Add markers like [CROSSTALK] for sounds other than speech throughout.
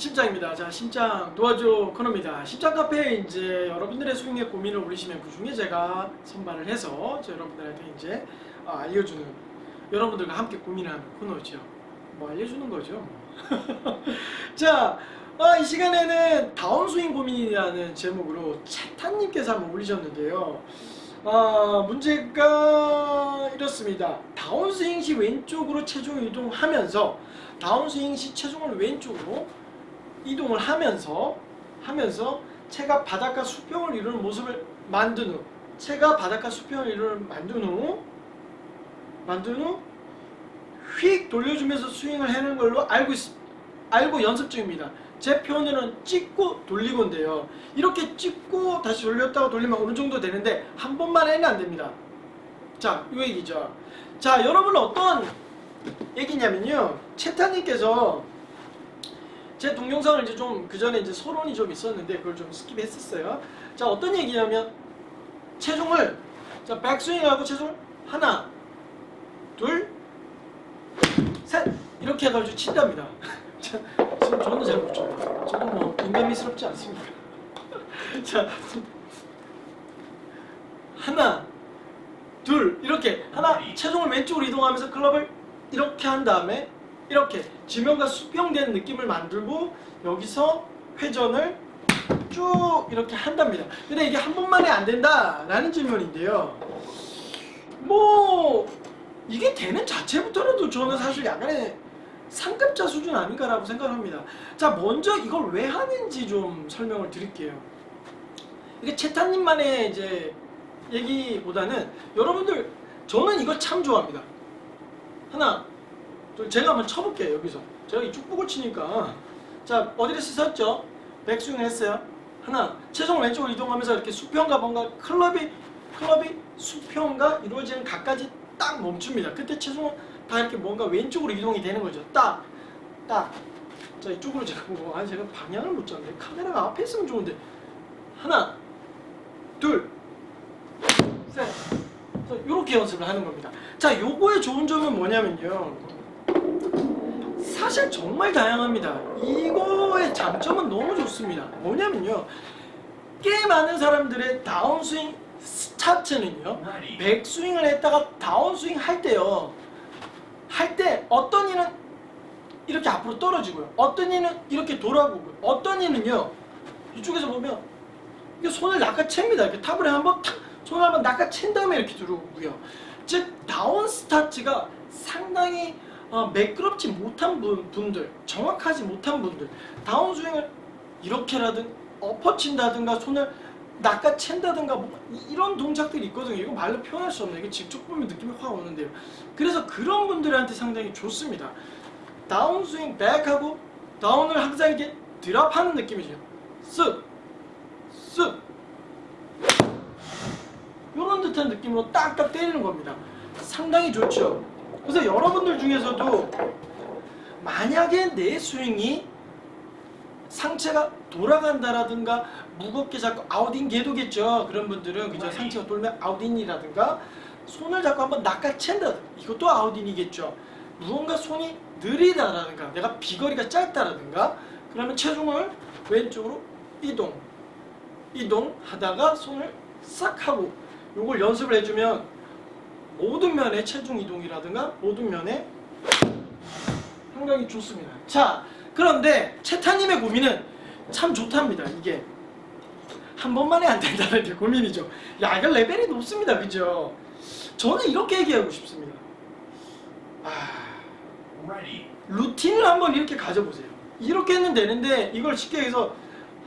심장입니다. 자, 심장 도와줘 코너입니다. 심장 카페에 이제 여러분들의 스윙에 고민을 올리시면 그 중에 제가 선발을 해서 저 여러분들한테 이제 아, 알려주는 여러분들과 함께 고민하는 코너죠. 뭐 알려주는 거죠. 뭐. [LAUGHS] 자, 아, 이 시간에는 다운스윙 고민이라는 제목으로 채타님께서 한번 올리셨는데요. 아, 문제가 이렇습니다. 다운스윙 시 왼쪽으로 체중 이동하면서 다운스윙 시 체중을 왼쪽으로 이동을 하면서 하면서 채가 바닥과 수평을 이루는 모습을 만든 후 채가 바닥과 수평을 이루는 만든 후 만든 후 휙 돌려주면서 스윙을 해는 걸로 알고 있, 알고 연습 중입니다. 제 표현으로는 찍고 돌리고인데요. 이렇게 찍고 다시 돌렸다가 돌리면 어느 정도 되는데 한 번만 해는 안 됩니다. 자, 이 얘기죠. 자, 여러분 어떤 얘기냐면요. 채타님께서 제 동영상을 이제 좀 그 전에 이제 서론이 좀 있었는데 그걸 좀 스킵했었어요. 자, 어떤 얘기냐면 체중을 자 백스윙하고 체중을 하나, 둘, 셋 이렇게 해가지고 친답니다. [LAUGHS] 자, 지금 저는 잘 못 쳐요. 저도 뭐 인간미스럽지 않습니다. [LAUGHS] 자, 하나, 둘 이렇게 하나 체중을 왼쪽으로 이동하면서 클럽을 이렇게 한 다음에 이렇게 지면과 수평된 느낌을 만들고 여기서 회전을 쭉 이렇게 한답니다. 근데 이게 한 번만에 안 된다라는 질문인데요. 뭐 이게 되는 자체부터라도 저는 사실 약간의 상급자 수준 아닌가라고 생각합니다. 자, 먼저 이걸 왜 하는지 좀 설명을 드릴게요. 이게 채타님만의 이제 얘기보다는 여러분들 저는 이거 참 좋아합니다. 하나, 둘, 제가 한번 쳐볼게요 여기서. 제가 이 축복을 치니까 자 어디를 쓰셨죠? 백스윙을 했어요. 하나, 체중 왼쪽으로 이동하면서 이렇게 수평과 뭔가 클럽이 클럽이 수평과 이루어지는 각까지 딱 멈춥니다. 그때 체중은 다 이렇게 뭔가 왼쪽으로 이동이 되는 거죠. 딱, 딱. 자 이쪽으로 제가 뭐, 아 제가 방향을 못 잡네. 카메라가 앞에 있으면 좋은데. 하나, 둘, 셋. 이렇게 연습을 하는 겁니다. 자, 요거의 좋은 점은 뭐냐면요. 사실 정말 다양합니다. 이거의 장점은 너무 좋습니다. 뭐냐면요. 꽤 많은 사람들의 다운스윙 스타트는요. 백스윙을 했다가 다운스윙 할 때요. 할 때 어떤 이는 이렇게 앞으로 떨어지고요. 어떤 이는 이렇게 돌아보고요. 어떤 이는요. 이쪽에서 보면 이게 손을 낚아챕니다. 이렇게 탑을 한번 탁 손을 한번 낚아챈 다음에 이렇게 들어오고요. 즉 다운 스타트가 상당히 어, 매끄럽지 못한 분, 분들, 정확하지 못한 분들, 다운 스윙을 이렇게라든 엎어친다든가 손을 낚아챈다든가 뭐 이- 이런 동작들이 있거든요. 이거 말로 표현할 수 없네요. 이거 직접 보면 느낌이 확 오는데요. 그래서 그런 분들한테 상당히 좋습니다. 다운 스윙 백하고 다운을 항상 이렇게 드랍하는 느낌이죠. 쓱, 쓱. 이런 듯한 느낌으로 딱딱 때리는 겁니다. 상당히 좋죠. 그래서 여러분들 중에서도 만약에 내 스윙이 상체가 돌아간다라든가 무겁게 잡고 아웃인 궤도겠죠. 그런 분들은 그저 상체가 돌면 아웃인이라든가 손을 잡고 한번 낚아챈다. 이것도 아웃인이겠죠. 무언가 손이 느리다라든가 내가 비거리가 짧다라든가 그러면 체중을 왼쪽으로 이동 이동하다가 손을 싹 하고 요걸 연습을 해주면 모든 면의 체중 이동이라든가 모든 면에 상당히 좋습니다. 자, 그런데 채타님의 고민은 참 좋답니다. 이게 한 번만에 안 된다는 게 고민이죠. 야, 이거 레벨이 높습니다. 그죠? 저는 이렇게 얘기하고 싶습니다. 아, 루틴을 한번 이렇게 가져보세요. 이렇게 하면 되는데 이걸 쉽게 해서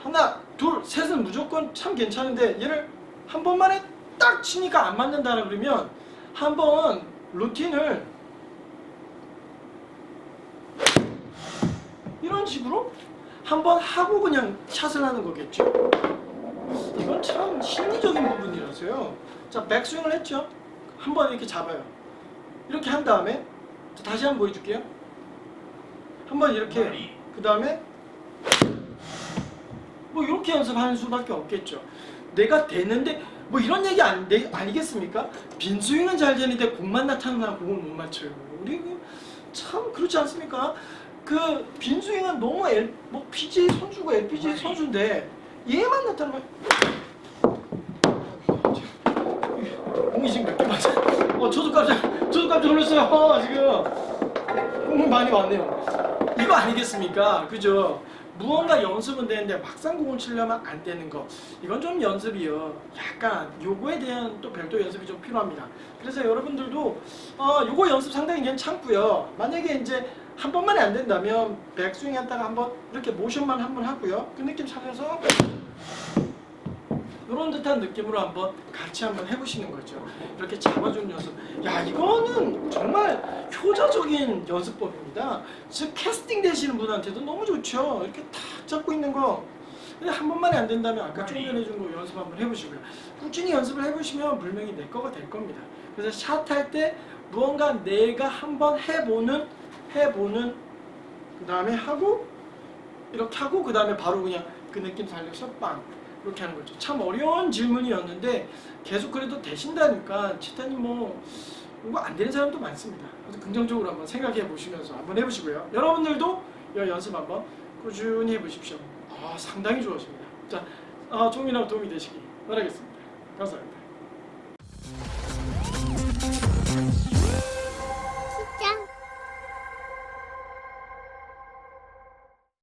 하나, 둘, 셋은 무조건 참 괜찮은데 얘를 한 번만에 딱 치니까 안 맞는다라 그러면 한번 루틴을 이런 식으로 한번 하고 그냥 샷을 하는 거겠죠. 이건 참 심리적인 부분이라서요. 자, 백스윙을 했죠. 한번 이렇게 잡아요. 이렇게 한 다음에 자, 다시 한번 보여줄게요. 한번 이렇게 그 다음에 뭐 이렇게 연습하는 수밖에 없겠죠. 내가 되는데 뭐 이런 얘기 아니, 내- 아니겠습니까? 빈스윙은 잘 되는데 공만 나타나면 공을 못 맞춰요. 우리 그참 그렇지 않습니까? 그 빈스윙은 너무 L, 뭐 PG 선수고 LPG 선수인데 얘만 나타나면 공이 지금 몇개 맞아? 어 저도 깜짝 저도 깜짝 놀랐어요 어, 지금 공이 많이 왔네요 이거 아니겠습니까 그죠 무언가 연습은 되는데 막상 공을 치려면 안 되는 거. 이건 좀 연습이요. 약간 요거에 대한 또 별도 연습이 좀 필요합니다. 그래서 여러분들도 어 요거 연습 상당히 괜찮고요. 만약에 이제 한 번만에 안 된다면 백스윙 했다가 한번 이렇게 모션만 한 번 하고요. 그 느낌 살려서 이런 듯한 느낌으로 한번 같이 한번 해보시는 거죠. 이렇게 잡아주는 연습. 야 이거는 정말 효자적인 연습법입니다. 즉 캐스팅 되시는 분한테도 너무 좋죠. 이렇게 탁 잡고 있는 거. 근데 한 번만에 안 된다면 아까 조금 전에 해준 거 연습 한번 해보시고요. 꾸준히 연습을 해보시면 분명히 내 거가 될 겁니다. 그래서 샷 할 때 무언가 내가 한번 해보는 해보는 그 다음에 하고 이렇게 하고 그 다음에 바로 그냥 그 느낌 살려서 빵 이렇게 하는 거죠. 참 어려운 질문이었는데 계속 그래도 되신다니까 치타님 뭐 이거 안 되는 사람도 많습니다. 그래서 긍정적으로 한번 생각해 보시면서 한번 해보시고요. 여러분들도 이 연습 한번 꾸준히 해보십시오. 아 상당히 좋아집니다. 자, 아, 조금이나마 도움이 되시기 바라겠습니다. 감사합니다.